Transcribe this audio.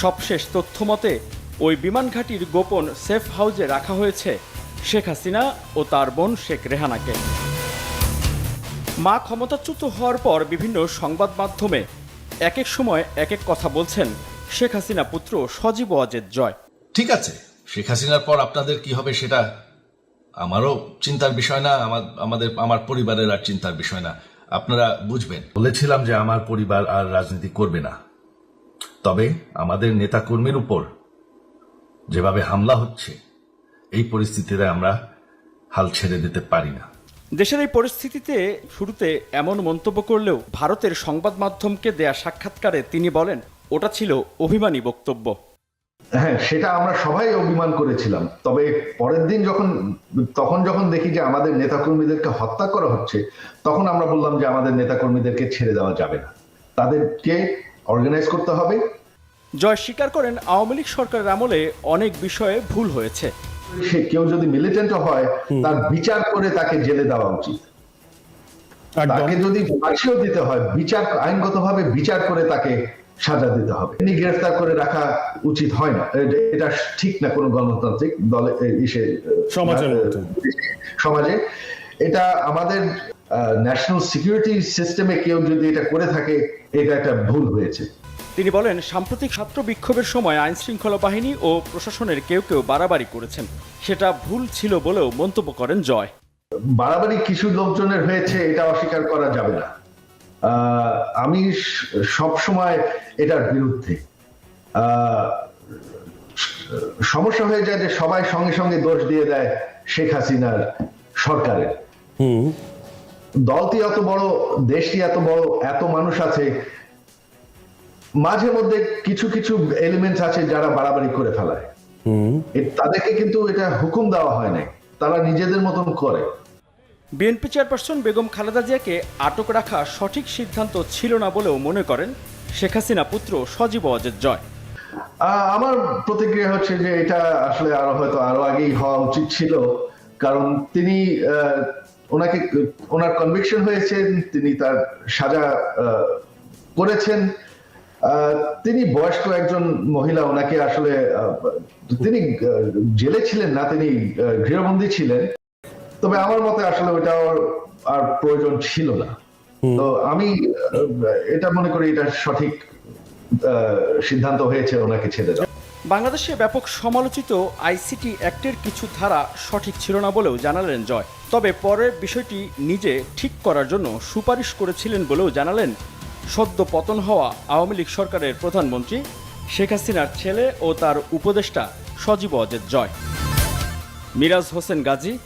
সবশেষ তথ্য মতে ওই বিমান ঘাঁটির গোপন সেফ হাউজে রাখা হয়েছে শেখ হাসিনা ও তার বোন শেখ রেহানাকে। মা ক্ষমতাচ্যুত হওয়ার পর বিভিন্ন সংবাদ মাধ্যমে এক এক সময় এক এক কথা বলছেন শেখ হাসিনা পুত্র সজীব ওয়াজেদ জয়। ঠিক আছে, শেখ হাসিনার পর আপনাদের কি হবে সেটা আমারও চিন্তার বিষয় না, আমার, আমাদের, আমার পরিবারের আর চিন্তার বিষয় না। আপনারা বুঝবেন। বলেছিলাম যে আমার পরিবার আর রাজনীতি করবে না। তবে আমাদের নেতাকর্মীর উপর যেভাবে হামলা হচ্ছে এই পরিস্থিতিতে আমরা হাল ছেড়ে দিতে পারি না। দেশের এই পরিস্থিতিতে শুরুতে এমন মন্তব্য করলেও ভারতের সংবাদ মাধ্যমকে দেয়া সাক্ষাৎকারে তিনি বলেন ওটা ছিল অভিমানী বক্তব্য। হ্যাঁ সেটা আমরা সবাই অভিমান করেছিলাম। তবে পরের দিন যখন তখন যখন দেখি যে আমাদের নেতাকর্মীদেরকে হত্যা করা হচ্ছে তখন আমরা বললাম যে আমাদের নেতাকর্মীদেরকে ছেড়ে দেওয়া যাবে না। তাদেরকে অর্গানাইজ করতে হবে। জয় স্বীকার করেন আওয়ামী লীগ সরকারের আমলে অনেক বিষয়ে ভুল হয়েছে। সে কেউ যদি মিলিটেন্ট হয় তার বিচার করে তাকে জেলে দেওয়া উচিত। তাকে যদি ফাঁসিও দিতে হয় বিচার আইনগতভাবে বিচার করে তাকে সাজা দিতে হবে। এমনি গ্রেফতার করে রাখা উচিত হয় না। এটা- ঠিক না কোনো গণতান্ত্রিক দলে। সমাজে। এটা আমাদের ন্যাশনাল সিকিউরিটি সিস্টেমে কেউ যদি এটা করে থাকে এটা একটা ভুল হয়েছে। তিনি বলেন সাম্প্রতিক ছাত্র বিক্ষোভের সময় আইন শৃঙ্খলা বাহিনী ও প্রশাসনের কেউ কেউ বাড়াবাড়ি করেছেন। সেটা ভুল ছিল বলেও মন্তব্য করেন জয়। বাড়াবাড়ি কিছু লোকজনের হয়েছে এটা অস্বীকার করা যাবে না। আহ, আমি সব সময় এটার বিরুদ্ধে। আহ, সমস্যা হয়ে যায় যে সবাই সঙ্গে সঙ্গে দোষ দিয়ে দেয় শেখ হাসিনার সরকারের। হুম। দলটি এত বড় দেশটি এত বড় এত মানুষ আছে মাঝে মধ্যে কিছু কিছু এলিমেন্টস আছে যারা বাড়াবাড়ি করে ফেলায়। তাদেরকে কিন্তু এটা হুকুম দেওয়া হয় নাই। তারা নিজেদের মতন করে। বিএনপি চেয়ারপারসন বেগম খালেদা জিয়াকে আটক রাখা সঠিক সিদ্ধান্ত ছিল না বলেও মনে করেন শেখ হাসিনা পুত্র সজীব অজেদ জয়। আহ, আমার প্রতিক্রিয়া হচ্ছে যে এটা আসলে আরও হয়তো আরও আগেই হওয়া উচিত ছিল। কারণ তিনি আহ, ওনাকে ওনার কনভিকশন হয়েছে তিনি তার সাজা করেছেন। তিনি বয়স্ক একজন মহিলা ওনাকে আসলে তিনি জেলে ছিলেন না তিনি গৃহবন্দী ছিলেন। তবে আমার মতে আসলে ওটা আর প্রয়োজন ছিল না। তো আমি এটা মনে করি এটা সঠিক আহ, সিদ্ধান্ত হয়েছে ওনাকে ছেড়ে দেওয়া। বাংলাদেশে ব্যাপক সমালোচিত আইসিটি অ্যাক্টের কিছু ধারা সঠিক ছিল না বলেও জানালেন জয়। তবে পরে বিষয়টি নিজে ঠিক করার জন্য সুপারিশ করেছিলেন বলেও জানালেন সদ্য পতন হওয়া আওয়ামী লীগ সরকারের প্রধানমন্ত্রী শেখ হাসিনার ছেলে ও তার উপদেষ্টা সজীব অজেদ জয়। মিরাজ হোসেন গাজী